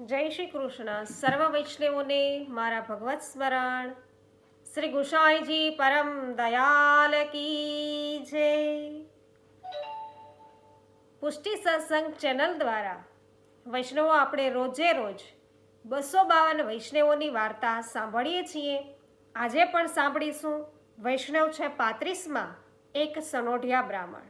જય શ્રી કૃષ્ણ. સર્વ વૈષ્ણવોને મારા ભગવત સ્મરણ. શ્રી ગુસાઈજી પરમ દયાલ કી જય. પુષ્ટિ સત્સંગ ચેનલ દ્વારા વૈષ્ણવો આપણે રોજે રોજ બસો બાવન વૈષ્ણવોની વાર્તા સાંભળીએ છીએ. આજે પણ સાંભળીશું. વૈષ્ણવ છે પાંત્રીસમાં એક સનોઢિયા બ્રાહ્મણ.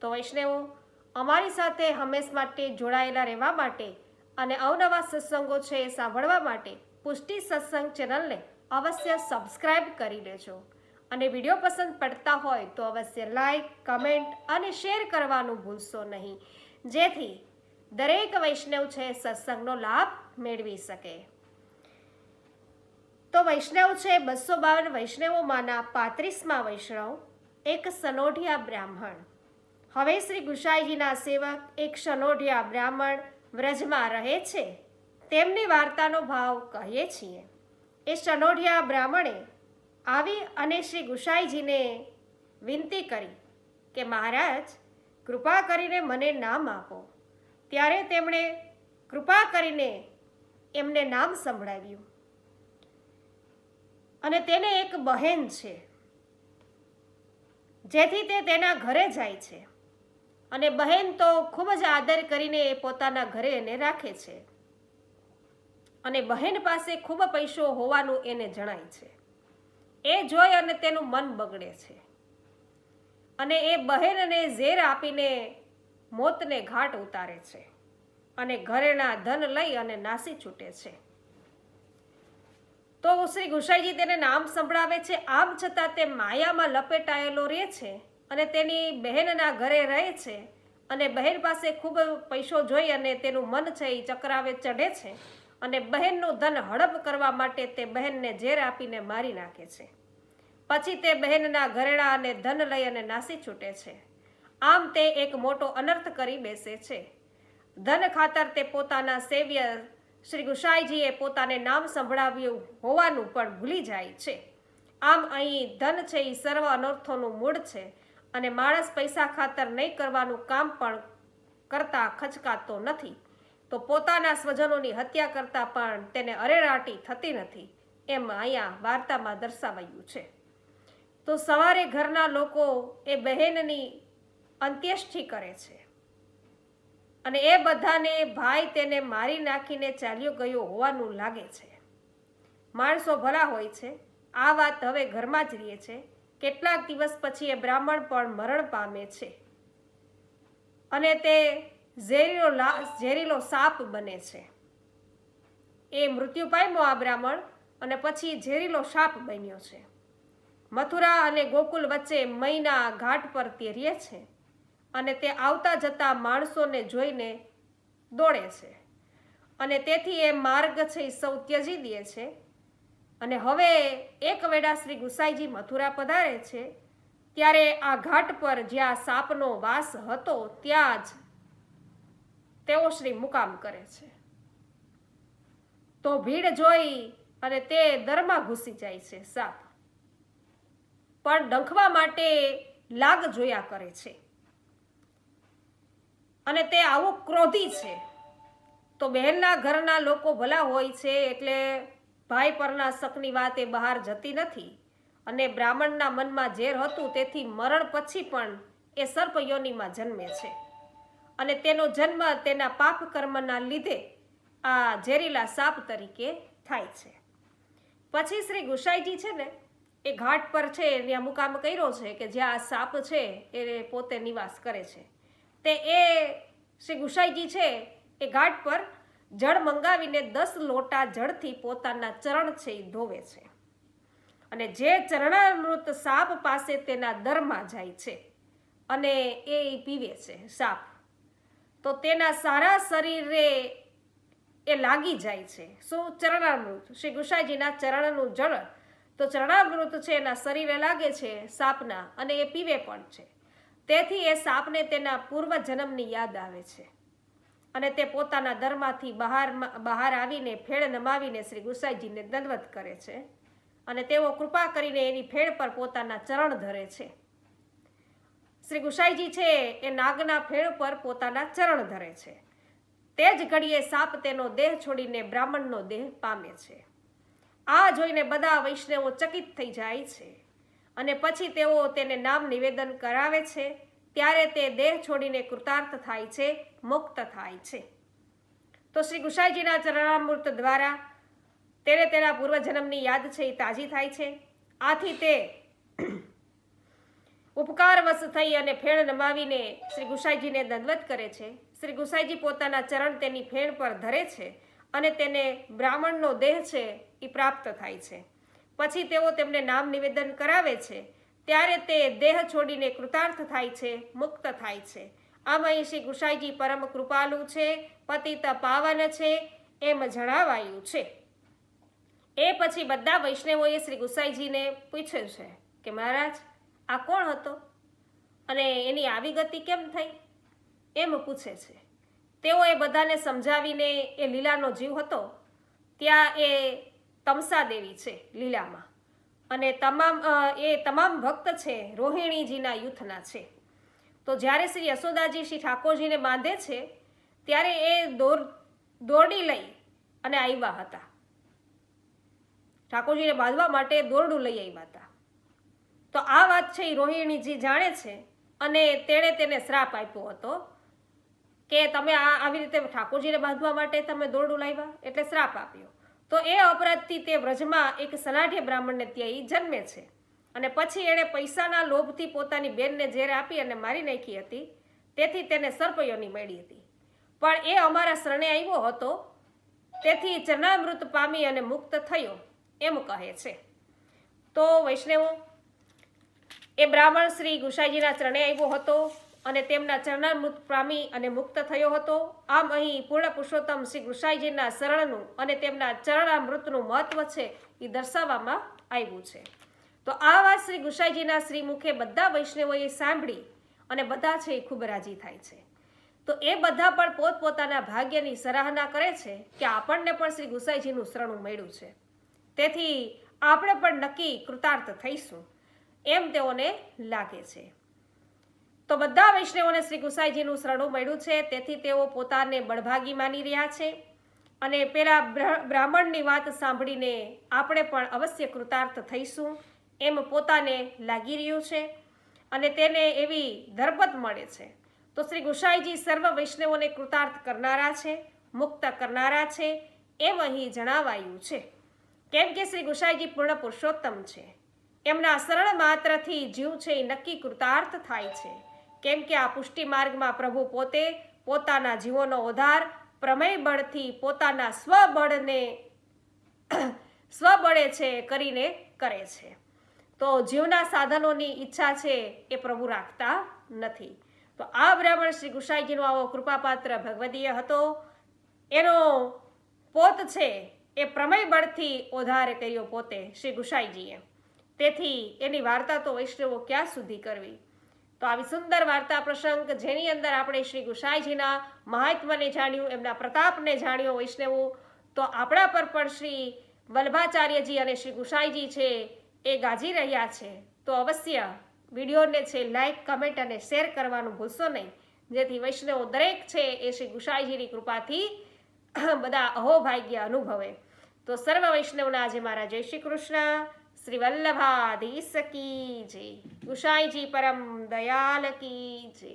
તો વૈષ્ણવો, અમારી સાથે હંમેશ માટે જોડાયેલા રહેવા માટે અને અવનવા સત્સંગો છે એ સાંભળવા માટે પુષ્ટિ સત્સંગ ચેનલને અવશ્ય સબસ્ક્રાઇબ કરી લેજો. અને વીડિયો પસંદ પડતા હોય તો અવશ્ય લાઈક, કમેન્ટ અને શેર કરવાનું ભૂલશો નહીં. જેથી દરેક વૈષ્ણવ છે સત્સંગનો લાભ મેળવી શકે. તો વૈષ્ણવ છે બસો બાવન વૈષ્ણવોમાંના પાંત્રીસમાં વૈષ્ણવ, એક સનોઢિયા બ્રાહ્મણ. હવે શ્રી ગુસાઈજીના સેવક, એક સનોઢિયા બ્રાહ્મણ વ્રજમાં રહે છે. તેમની વાર્તાનો ભાવ કહીએ છીએ. એ સનોઢિયા બ્રાહ્મણે આવી અને શ્રી ગુસાઈજીને વિનંતી કરી કે મહારાજ, કૃપા કરીને મને નામ આપો. ત્યારે તેમણે કૃપા કરીને એમને નામ સંભળાવ્યું. અને તેને એક બહેન છે. જેથી તે તેના ઘરે જાય છે. અને બહેન તો ખૂબ જ આદર કરીને એ પોતાના ઘરે એને રાખે છે. અને બહેન પાસે ખૂબ પૈસો હોવાનું એને જણાય છે. એ જોઈ અને તેનું મન બગડે છે. અને એ બહેનને ઝેર આપીને મોતને ઘાટ ઉતારે છે અને ઘરેના ધન લઈ અને નાસી છૂટે છે. તો શ્રી ગુસાઈજી તેને નામ સંભળાવે છે, આમ છતાં તે માયામાં લપેટાયેલો રહે છે અને તેની બહેનના ઘરે રહે છે અને બહેન પાસે ખૂબ પૈસો જોઈ અને તેનું મન છે એ ચક્રાવે ચઢે છે અને બહેનનું ધન હડપ કરવા માટે તે બહેનને ઝેર આપીને મારી નાખે છે. પછી તે બહેનના ઘરેણા અને ધન લઈ અને નાસી છૂટે છે. આમ તે એક મોટો અનર્થ કરી બેસે છે. ધન ખાતર તે પોતાના સેવ્ય શ્રી ગુસાઈજીએ પોતાને નામ સંભળાવ્યું હોવાનું પણ ભૂલી જાય છે. આમ અહીં ધન છે એ સર્વ અનર્થોનું મૂળ છે અને માણસ પૈસા ખાતર નહીં કરવાનું કામ પણ કરતા ખચકાતો નથી. તો પોતાના સ્વજનોની હત્યા કરતા પણ તેને અરેરાટી થતી નથી, એમ અહીંયા વાર્તામાં દર્શાવાયું છે. તો સવારે ઘરના લોકો એ બહેનની અંત્યેષ્ટિ કરે છે અને એ બધાને ભાઈ તેને મારી નાખીને ચાલ્યો ગયો હોવાનું લાગે છે. માણસો ભલા હોય છે, આ વાત હવે ઘરમાં જ રહે છે કેટલાક દિવસ પછી એ બ્રાહ્મણ પણ મરણ પામે છે. અને તે ઝેરીલો ઝેરીલો સાપ બને છે. એ મૃત્યુ પામ્યો આ બ્રાહ્મણ અને પછી ઝેરીલો સાપ બન્યો છે. મથુરા અને ગોકુલ વચ્ચે મૈના ઘાટ પર તેરીએ છે અને તે આવતા જતા માણસોને જોઈને દોડે છે. અને તેથી એ માર્ગ છે એ સૌ ત્યજી દે છે અને હવે એક વેળા શ્રી ગુસાઈજી મથુરા પધારે છે, ત્યારે આ ઘાટ પર જ્યાં સાપનો વાસ હતો, ત્યાં જ તેઓ શ્રી મુકામ કરે છે. તો ભીડ જોઈ અને તે દરમાં ઘૂસી જાય છે સાપ. પણ ડંખવા માટે લાગ જોયા કરે છે. અને તે આવું ક્રોધી છે. તો બહેનના ઘરના લોકો ભલા હોય છે એટલે ભાઈ પરના શકની વાત એ બહાર જતી નથી અને બ્રાહ્મણના મનમાં ઝેર હતું તેથી મરણ પછી પણ એ સર્પ યોનિમાં જન્મે છે. અને તેનો જન્મ તેના પાપ કર્મના લીધે આ ઝેરીલા સાપ તરીકે થાય છે. પછી શ્રી ગુસાઈજી છે ને, એ ઘાટ પર છે ત્યાં મુકામ કર્યો છે કે જ્યાં આ સાપ છે, એ પોતે નિવાસ કરે છે. તે એ શ્રી ગુસાઈજી છે, એ ઘાટ પર જળ મંગાવીને દસ લોટા જળથી પોતાના ચરણ છે એ ધોવે છે. અને જે ચરણામૃત સાપ પાસે તેના દરમાં જાય છે અને એ પીવે છે સાપ. તો તેના સારા શરીરે એ લાગી જાય છે. શું? ચરણામૃત. શ્રી ગુસાઈજીના ચરણનું જળ. તો ચરણામૃત છે એના શરીરે લાગે છે સાપના અને એ પીવે પણ છે. તેથી એ સાપને તેના પૂર્વ જન્મની યાદ આવે છે. અને તે પોતાના દરમાંથી બહાર બહાર આવીને ફેળ નમાવીને શ્રી ગુસાઈજીને દંડવત કરે છે. અને તેઓ કૃપા કરીને એની ફેળ પર પોતાના ચરણ ધરે છે. શ્રી ગુસાઈજી છે એ નાગના ફેળ પર પોતાના ચરણ ધરે છે. તે જ ઘડીએ સાપ તેનો દેહ છોડીને બ્રાહ્મણનો દેહ પામે છે. આ જોઈને બધા વૈષ્ણવો ચકિત થઈ જાય છે. અને પછી તેઓ તેને નામ નિવેદન કરાવે છે. ત્યારે તે દેહ છોડીને કૃતાર્થ થાય છે. મુક્ત થાય છે. તો શ્રી ગુસાઈજીના ચરણામૃત દ્વારા તેને તેના પૂર્વજન્મની યાદ છે, એ તાજી થાય છે. આથી તે ઉપકારવશ થઈ અને ફેણ નમાવીને શ્રી ગુસાઈજીને દંડવત કરે છે. શ્રી ગુસાઈજી પોતાના ચરણ તેની ફેણ પર ધરે છે અને તેને બ્રાહ્મણનો દેહ છે, એ પ્રાપ્ત થાય છે. પછી તેઓ તેમને નામ નિવેદન કરાવે છે. ત્યારે તે દેહ છોડીને કૃતાર્થ થાય છે, મુક્ત થાય છે. આમ શ્રી ગુસાઈજી પરમ કૃપાલુ છે, પતિત પાવન છે, એમ જણાવાયું છે. એ પછી બધા વૈષ્ણવોએ શ્રી ગુસાઈજીને પૂછ્યું છે કે મહારાજ, આ કોણ હતો? અને એની આવી ગતિ કેમ થઈ? એમ પૂછે છે. તેઓ એ બધાને સમજાવીને એ લીલાનો જીવ હતો. ત્યાં એ તમસા દેવી છે લીલામાં. અને તમામ એ તમામ ભક્ત છે રોહિણીજીના યુથના છે. તો જ્યારે શ્રી યશોદાજી શ્રી ઠાકોરજીને બાંધે છે, ત્યારે એ દોર, દોરડી લઈ અને આવ્યા હતા. ઠાકોરજીને બાંધવા માટે દોરડું લઈ આવ્યા હતા. તો આ વાત છે એ રોહિણીજી જાણે છે અને તેણે તેને શ્રાપ આપ્યો હતો કે તમે આ, આવી રીતે ઠાકોરજીને બાંધવા માટે તમે દોરડું લાવ્યા? એટલે શ્રાપ આપ્યો. તો એ અપરાધથી તે વ્રજમાં એક સલાઢ્ય બ્રાહ્મણને ત્યાં જન્મે છે. અને પછી એણે પૈસાના લોભથી પોતાની બેનને ઝેર આપી અને મારી નાખી હતી. તેથી તેને સર્પયોની મળી હતી. પણ એ અમારા શરણે આવ્યો હતો. તેથી ચરણામૃત પામી અને મુક્ત થયો, એમ કહે છે. તો વૈષ્ણવો, એ બ્રાહ્મણ શ્રી ગુસાઈજીના ચરણે આવ્યો હતો અને તેમના ચરણામૃત પામી અને મુક્ત થયો હતો. આમ અહીં પૂર્ણ પુરુષોત્તમ શ્રી ગુસાઈજીના શરણનું અને તેમના ચરણામૃતનું મહત્વ છે, એ દર્શાવવામાં આવ્યું છે. તો આ વાત શ્રી ગુસાઈજીના શ્રી મુખે બધા વૈષ્ણવોએ સાંભળી અને બધા છે એ ખૂબ રાજી થાય છે. તો એ બધા પણ પોતપોતાના ભાગ્યની સરાહના કરે છે કે આપણને પણ શ્રી ગુસાઈજીનું શરણું મળ્યું છે. તેથી આપણે પણ નક્કી કૃતાર્થ થઈશું એમ તેઓને લાગે છે. તો બધા વૈષ્ણવોને શ્રી ગુસાઈજીનું શરણું મળ્યું છે, તેથી તેઓ પોતાને બળભાગી માની રહ્યા છે અને પેલા બ્રાહ્મણની વાત સાંભળીને આપણે પણ અવશ્ય કૃતાર્થ થઈશું. એમ પોતાને લાગી રહ્યું છે અને તેને એવી ધરપત મળે છે. તો શ્રી ગુસાઈજી સર્વ વૈષ્ણવોને કૃતાર્થ કરનારા છે, મુક્ત કરનારા છે, એમ અહીં જણાવાયું છે. કેમ કે શ્રી ગુસાઈજી પૂર્ણ પુરુષોત્તમ છે. એમના સરળ માત્રથી જીવ છે એ નક્કી કૃતાર્થ થાય છે. કેમ કે આ પુષ્ટિ માર્ગમાં પ્રભુ પોતે પોતાના જીવોનો ઉદ્ધાર, પ્રમેય બળથી પોતાના સ્વબળને, સ્વબળે છે, કરીને કરે છે. તો જીવના સાધનોની ઈચ્છા છે એ પ્રભુ રાખતા નથી. તો આ બ્રાહ્મણ શ્રી ગુસાઈજીનો આવો કૃપાપાત્ર ભગવદીય હતો. એનો પોત છે એ પ્રમેય બળથી ઓધાર કર્યો પોતે શ્રી ગુસાઈજીએ. તેથી એની વાર્તા તો વૈષ્ણવો ક્યાં સુધી કરવી? તો આવી સુંદર વાર્તા પ્રસંગ જેની અંદર આપણે શ્રી ગુસાઈજીના મહાત્મને જાણ્યું, એમના પ્રતાપને જાણ્યો વૈષ્ણવો, તો આપણા પર પણ શ્રી વલ્ભાચાર્યજી અને શ્રી ગુસાઈજી છે એ ગાજી રહ્યા છે. તો અવશ્ય વિડીયોને છે લાઈક, કમેન્ટ અને શેર કરવાનું ભૂલશો નહીં. જેથી વૈષ્ણવો દરેક છે એ શ્રી ગુસાઈજીની કૃપાથી બધા અહોભાગ્ય અનુભવે. તો સર્વ વૈષ્ણવના આજે મારા જય શ્રી કૃષ્ણ. શ્રી વલ્લભાધી સકી જય. ગુસાઈજી પરમ દયાલ કી જય.